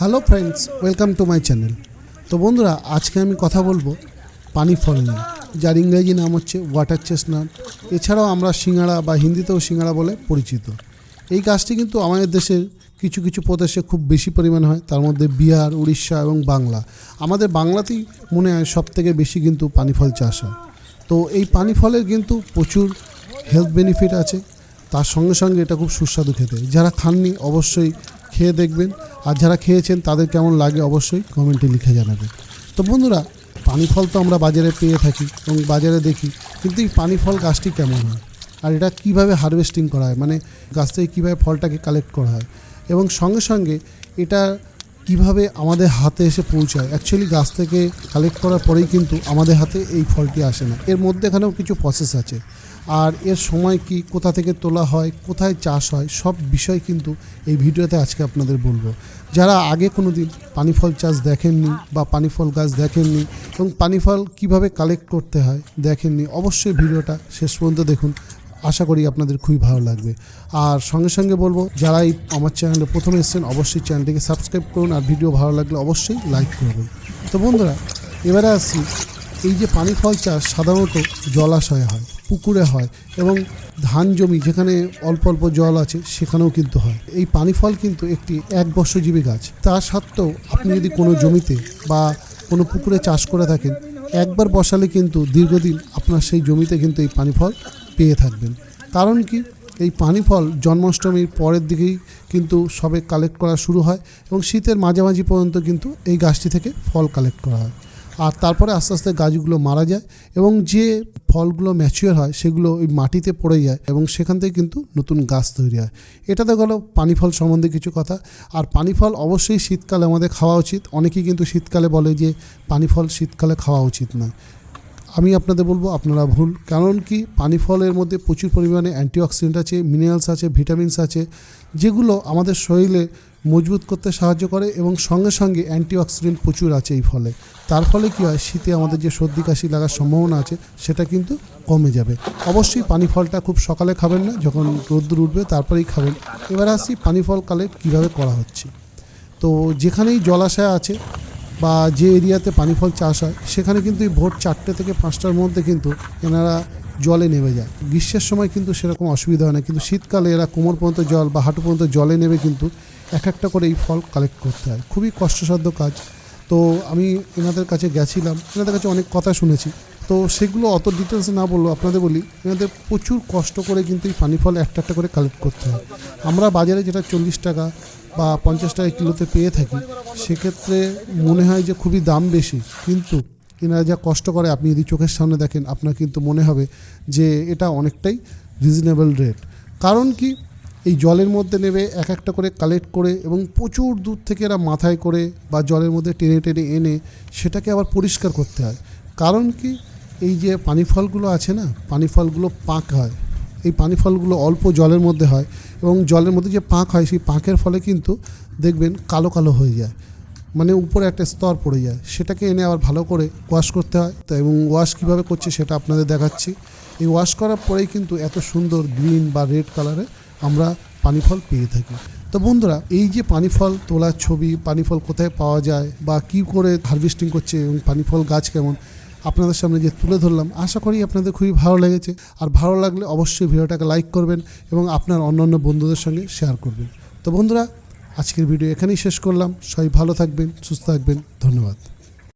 Hello friends welcome to my channel তো বন্ধুরা, আজকে আমি কথা বলব পানি ফল নিয়ে, যার ইংরেজি নাম হচ্ছে ওয়াটার চেস্টনাট এছাড়াও আমরা সিঙ্গাড়া বা হিন্দিতেও সিঙ্গাড়া বলে পরিচিত। এই গাছটি কিন্তু আমাদের দেশের কিছু কিছু প্রদেশে খুব বেশি পরিমাণে হয়। তার মধ্যে বিহার, উড়িষ্যা এবং বাংলা। আমাদের বাংলাতেই মনে হয় সব থেকে বেশি কিন্তু পানি ফল চাষ হয়। তো এই পানি ফলের কিন্তু প্রচুর হেলথ বেনিফিট আছে। তার সঙ্গে সঙ্গে এটা খুব সুস্বাদু খেতে। যারা খাননি, অবশ্যই খেয়ে দেখবেন। আর যারা খেয়েছেন, তাদের কেমন লাগে অবশ্যই কমেন্টে লিখে জানাবেন। তো বন্ধুরা, পানি ফল তো আমরা বাজারে পেয়ে থাকি এবং বাজারে দেখি, কিন্তু এই পানি ফল গাছটি কেমন হয়? আর এটা কীভাবে হারভেস্টিং করা হয়? মানে গাছ থেকে কীভাবে ফলটাকে কালেক্ট করা হয়? এবং সঙ্গে সঙ্গে এটা কীভাবে আমাদের হাতে এসে পৌঁছায়? অ্যাকচুয়ালি গাছ থেকে কালেক্ট করার পরেই কিন্তু আমাদের হাতে এই ফলটি আসে না। এর মধ্যে এখানেও কিছু প্রসেস আছে। আর এর সময় কি, কোথা থেকে তোলা হয়, কোথায় চাষ হয়, সব বিষয় কিন্তু এই ভিডিওতে আজকে আপনাদের বলব। যারা আগে কোনো দিন পানি ফল চাষ দেখেননি বা পানি ফল গাছ দেখেননি এবং পানি ফল কীভাবে কালেক্ট করতে হয় দেখেননি, অবশ্যই ভিডিওটা শেষ পর্যন্ত দেখুন। আশা করি আপনাদের খুবই ভালো লাগবে। আর সঙ্গে সঙ্গে বলব, যারা এই আমার চ্যানেলে প্রথমে এসেছেন, অবশ্যই চ্যানেলটিকে সাবস্ক্রাইব করুন আর ভিডিও ভালো লাগলে অবশ্যই লাইক করবেন। তো বন্ধুরা, এবারে আসি, এই যে পানি ফল চাষ সাধারণত জলাশয়ে হয়। পুকুরে হয় এবং ধান জমি যেখানে অল্প অল্প জল আছে সেখানেও কিন্তু হয়। এই পানি ফল কিন্তু একটি এক বর্ষজীবী গাছ। তা সত্ত্বেও আপনি যদি কোনো জমিতে বা কোনো পুকুরে চাষ করে থাকেন, একবার বসালে কিন্তু দীর্ঘদিন আপনার সেই জমিতে কিন্তু এই পানি ফল পেয়ে থাকবেন। কারণ কি? এই পানি ফল জন্মাষ্টমীর পরের দিকেই কিন্তু সবে কালেক্ট করা শুরু হয় এবং শীতের মাঝামাঝি পর্যন্ত কিন্তু এই গাছটি থেকে ফল কালেক্ট করা হয়। আর তারপরে আস্তে আস্তে গাছগুলো মারা যায় এবং যে ফলগুলো ম্যাচিওর হয় সেগুলো ওই মাটিতে পড়ে যায় এবং সেখান থেকে কিন্তু নতুন গাছ তৈরি হয়। এটা তো গেল পানি ফল সম্বন্ধে কিছু কথা। আর পানি ফল অবশ্যই শীতকালে আমাদের খাওয়া উচিত। অনেকেই কিন্তু শীতকালে বলে যে পানি ফল শীতকালে খাওয়া উচিত নয়। আমি আপনাদের বলব আপনারা ভুল। কারণ কি? পানি ফলের মধ্যে প্রচুর পরিমাণে অ্যান্টিঅক্সিডেন্ট আছে মিনারেলস আছে ভিটামিনস আছে, যেগুলো আমাদের শরীরে মজবুত করতে সাহায্য করে এবং সঙ্গে সঙ্গে অ্যান্টিঅক্সিডেন্ট প্রচুর আছে এই ফলে। তার ফলে কী হয়? শীতে আমাদের যে সর্দি কাশি লাগার সম্ভাবনা আছে, সেটা কিন্তু কমে যাবে। অবশ্যই পানি ফলটা খুব সকালে খাবেন না, যখন রোদ্দুর উঠবে তারপরেই খাবেন। এবার আসি পানি ফল কালেক্ট কীভাবে করা হচ্ছে। তো যেখানেই জলাশয় আছে বা যে এরিয়াতে পানি ফল চাষ হয়, সেখানে কিন্তু এই ভোর চারটে থেকে পাঁচটার মধ্যে কিন্তু এনারা জলে নেমে যায়। গ্রীষ্মের সময় কিন্তু সেরকম অসুবিধা হয় না, কিন্তু শীতকালে এরা কোমর পর্যন্ত জল বা হাঁটু পর্যন্ত জলে নেমে কিন্তু এক একটা করে এই ফল কালেক্ট করতে হয়। খুবই কষ্টসাধ্য কাজ। তো আমি এনাদের কাছে গেছিলাম, এনাদের কাছে অনেক কথা শুনেছি। তো সেগুলো অত ডিটেলসে না বলল আপনাদের বলি, এনাদের প্রচুর কষ্ট করে কিন্তু এই পানি ফল একটা একটা করে কালেক্ট করতে হয়। আমরা বাজারে যেটা চল্লিশ টাকা বা পঞ্চাশ টাকা কিলোতে পেয়ে থাকি, সেক্ষেত্রে মনে হয় যে খুবই দাম বেশি। কিন্তু এনারা যা কষ্ট করে, আপনি যদি চোখের সামনে দেখেন, আপনার কিন্তু মনে হবে যে এটা অনেকটাই রিজনেবল রেট কারণ কি, এই জলের মধ্যে নেবে এক একটা করে কালেক্ট করে এবং প্রচুর দূর থেকে এরা মাথায় করে বা জলের মধ্যে টেনে টেনে এনে সেটাকে আবার পরিষ্কার করতে হয়। কারণ কি এই যে পানি ফলগুলো আছে না, পানি ফলগুলো পাক হয়, এই পানি ফলগুলো অল্প জলের মধ্যে হয় এবং জলের মধ্যে যে পাক হয় সেই পাকের ফলে কিন্তু দেখবেন কালো কালো হয়ে যায় মানে উপরে একটা স্তর পড়ে যায়, সেটাকে এনে আবার ভালো করে ওয়াশ করতে হয়। তো এবং ওয়াশ কীভাবে করছে সেটা আপনাদের দেখাচ্ছি। এই ওয়াশ করার পরেই কিন্তু এত সুন্দর গ্রিন বা রেড কালারে আমরা পানি ফল পেয়ে থাকি। তো বন্ধুরা, এই যে পানি ফল তোলার ছবি, পানি ফল কোথায় পাওয়া যায় বা কি করে হারভেস্টিং করছে এবং পানি ফল গাছ কেমন আপনাদের সামনে যে তুলে ধরলাম। আশা করি আপনাদের খুবই ভালো লেগেছে। আর ভালো লাগলে অবশ্যই ভিডিওটাকে লাইক করবেন এবং আপনার অন্যান্য বন্ধুদের সঙ্গে শেয়ার করবেন। তো বন্ধুরা, আজকের ভিডিও এখানেই শেষ করলাম। সবাই ভালো থাকবেন, সুস্থ থাকবেন। ধন্যবাদ।